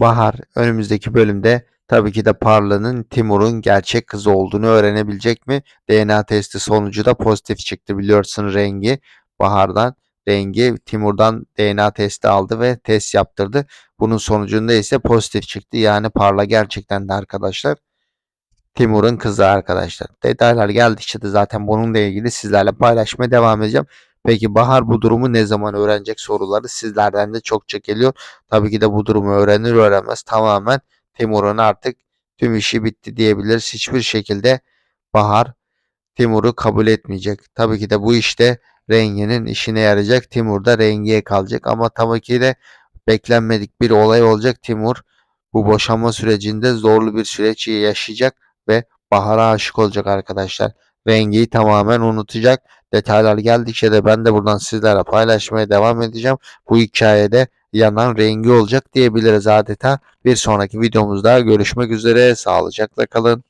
Bahar önümüzdeki bölümde tabii ki de Parla'nın Timur'un gerçek kızı olduğunu öğrenebilecek mi? DNA testi sonucu da pozitif çıktı biliyorsun rengi Bahar'dan. Rengi Timur'dan DNA testi aldı ve test yaptırdı. Bunun sonucunda ise pozitif çıktı. Yani Parla gerçekten de arkadaşlar Timur'un kızı arkadaşlar. Detaylar geldikçe de zaten bununla ilgili sizlerle paylaşmaya devam edeceğim. Peki Bahar bu durumu ne zaman öğrenecek soruları sizlerden de çokça geliyor. Tabii ki de bu durumu öğrenir öğrenmez tamamen Timur'un artık tüm işi bitti diyebiliriz. Hiçbir şekilde Bahar Timur'u kabul etmeyecek. Tabii ki de bu işte Rengi'nin işine yarayacak. Timur da Rengi'ye kalacak ama tabii ki de beklenmedik bir olay olacak. Timur bu boşanma sürecinde zorlu bir süreç yaşayacak ve Bahar'a aşık olacak arkadaşlar. Rengi'yi tamamen unutacak. Detaylar geldikçe de ben de buradan sizlere paylaşmaya devam edeceğim. Bu hikayede yanan rengi olacak diyebiliriz adeta. Bir sonraki videomuzda görüşmek üzere. Sağlıcakla kalın.